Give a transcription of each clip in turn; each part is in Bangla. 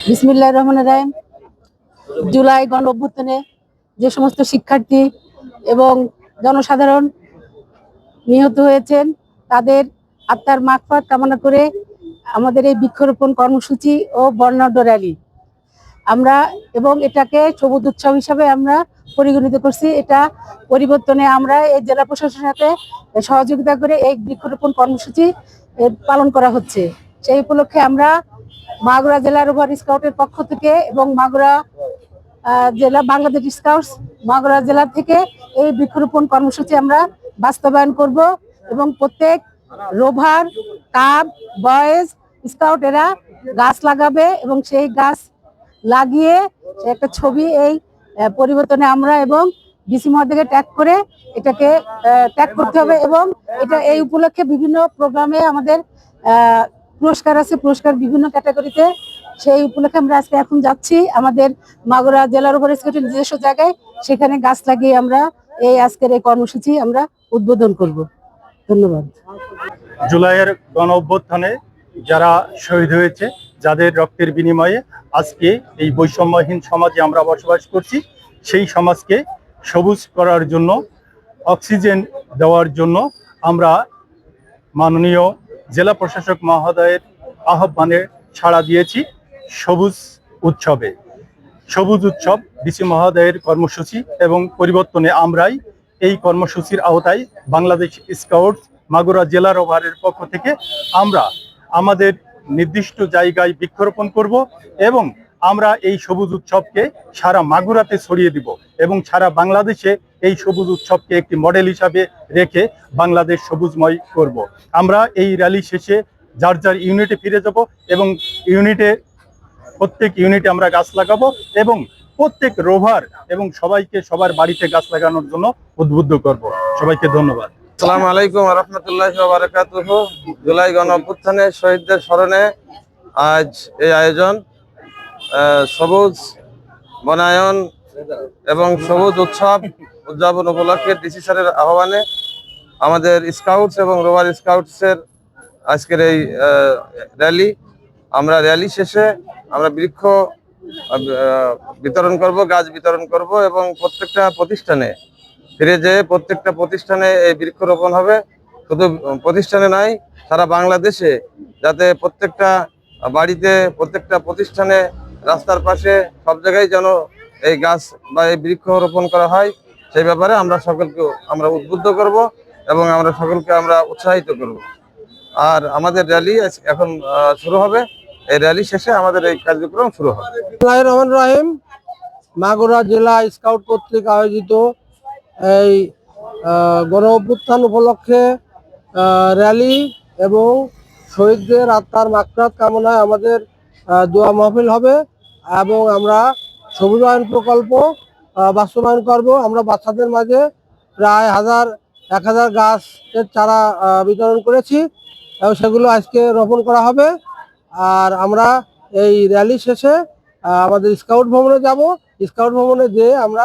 বিসমিল্লাহ রহমান রাহিম। জুলাই গণ অভ্যুত্থানে যে সমস্ত শিক্ষার্থী এবং জনসাধারণ নিহত হয়েছেন, তাদের আত্মার মাগফাত কামনা করে আমাদের এই বৃক্ষরোপণ কর্মসূচি ও বর্ণাঢ্য র্যালি। আমরা এবং এটাকে সবুজ উৎসব হিসাবে আমরা পরিগণিত করছি। এটা পরিবর্তনে আমরা এই জেলা প্রশাসনের সাথে সহযোগিতা করে এই বৃক্ষরোপণ কর্মসূচি পালন করা হচ্ছে। সেই উপলক্ষে আমরা মাগুরা জেলা রোভার স্কাউটের পক্ষ থেকে এবং মাগুরা জেলা বাংলাদেশ স্কাউটস মাগুরা জেলা থেকে এই বৃক্ষরোপণ কর্মসূচি আমরা বাস্তবায়ন করব এবং প্রত্যেক রোভার, কাব, বয়েজ স্কাউট এরা গাছ লাগাবে এবং সেই গাছ লাগিয়ে একটা ছবি এই পরিবর্তনে আমরা এবং ডিসি মহোদয়কে ট্যাগ করে এটাকে ট্যাগ করতে হবে এবং এটা এই উপলক্ষে বিভিন্ন প্রোগ্রামে আমাদের পুরস্কার আছে, পুরস্কার বিভিন্ন ক্যাটাগরিতে। সেই উপলক্ষে আমরা আজকে এখন যাচ্ছি আমাদের মাগুরা জেলার উপর নিজস্ব জায়গায়। সেখানে গাছ লাগিয়ে আমরা এই আজকের এই কর্মসূচি আমরা উদ্বোধন করব। ধন্যবাদ। জুলাইয়ের গণ অভ্যুত্থানে যারা শহীদ হয়েছে, যাদের রক্তের বিনিময়ে আজকে এই বৈষম্যহীন সমাজে আমরা বসবাস করছি, সেই সমাজকে সবুজ করার জন্য, অক্সিজেন দেওয়ার জন্য আমরা মাননীয় জেলা প্রশাসক মহোদয়ের আহ্বানে সাড়া দিয়েছি সবুজ উৎসবে। সবুজ উৎসব, ডিসি মহোদয়ের কর্মসূচি এবং পরিবর্তনে আমরাই এই কর্মসূচির আওতায় বাংলাদেশ স্কাউটস মাগুরা জেলার ওভারের পক্ষ থেকে আমরা আমাদের নির্দিষ্ট জায়গায় বৃক্ষরোপণ করব এবং আমরা এই সবুজ উৎসবকে সারা মাগুরাতে ছড়িয়ে দিব এবং সারা বাংলাদেশে এই সবুজ উৎসবকে একটি মডেল হিসাবে রেখে বাংলাদেশ সবুজময় করব। আমরা এই র্যালি শেষে যার যার ইউনিটে ফিরে যাব এবং ইউনিটে, প্রত্যেক ইউনিটে আমরা গাছ লাগাবো এবং প্রত্যেক রোভার এবং সবাইকে সবার বাড়িতে গাছ লাগানোর জন্য উদ্বুদ্ধ করব। সবাইকে ধন্যবাদ। আসসালামু আলাইকুম রহমতুল্লাহ জুলাই গণ অভ্যুত্থানে শহীদদের স্মরণে আজ এই আয়োজন সবুজ বনায়ন এবং সবুজ উৎসব উদযাপন উপলক্ষে ডিসি স্যারের আহ্বানে আমাদের স্কাউটস এবং রোভার স্কাউটসের আজকের এই র্যালি, আমরা র্যালি শেষে আমরা বৃক্ষ বিতরণ করব, গাছ বিতরণ করব এবং প্রত্যেকটা প্রতিষ্ঠানে ফিরে যেয়ে প্রত্যেকটা প্রতিষ্ঠানে এই বৃক্ষরোপণ হবে। শুধু প্রতিষ্ঠানে নয়, সারা বাংলাদেশে যাতে প্রত্যেকটা বাড়িতে, প্রত্যেকটা প্রতিষ্ঠানে রাস্তার পাশে সব জায়গায় যেন এই গাছ বা এই বৃক্ষরোপণ করা হয়। সেই ব্যাপারে আমরা সকলকে, আমরা উদ্বুদ্ধ করব এবং আমরা সকলকে আমরা উৎসাহিত করব। আর আমাদের র্যালি এখন শুরু হবে। এই র্যালি শেষে আমাদের এই কার্যক্রম শুরু হবে। রহমান রাহিম, মাগুরা জেলা স্কাউট কর্তৃক আয়োজিত এই গণ অভ্যুত্থান উপলক্ষে র্যালি এবং শহীদদের আত্মার মাকরাত কামনায় আমাদের দোয়া মাহফিল হবে এবং আমরা সবুজায়ন প্রকল্প বাস্তবায়ন করব। আমরা বাচ্চাদের মাঝে প্রায় হাজার, এক হাজার গাছের চারা বিতরণ করেছি এবং সেগুলো আজকে রোপণ করা হবে। আর আমরা এই র্যালি শেষে আমাদের স্কাউট ভবনে যাব। স্কাউট ভবনে যেয়ে আমরা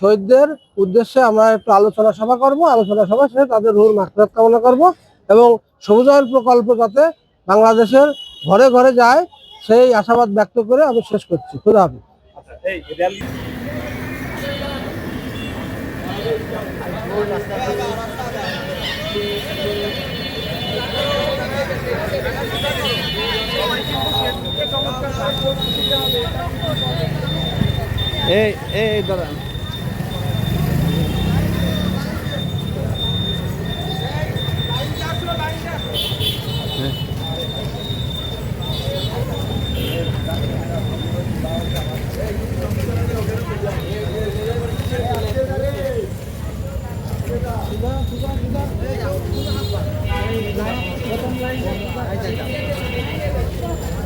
শহীদদের উদ্দেশ্যে আমরা একটু আলোচনা সভা করব। আলোচনা সভা শেষে তাদের রুহুর মাকরাত কামনা করব এবং সবুজায়ন প্রকল্প যাতে বাংলাদেশের ঘরে ঘরে যায়, সেই আশাবাদ ব্যক্ত করে আমি শেষ করছি। খুদা হাফিজ। এই এই দাদা Thank you.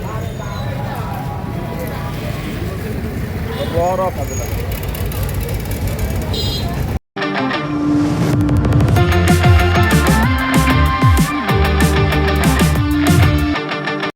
অহরহ কাজে লাগে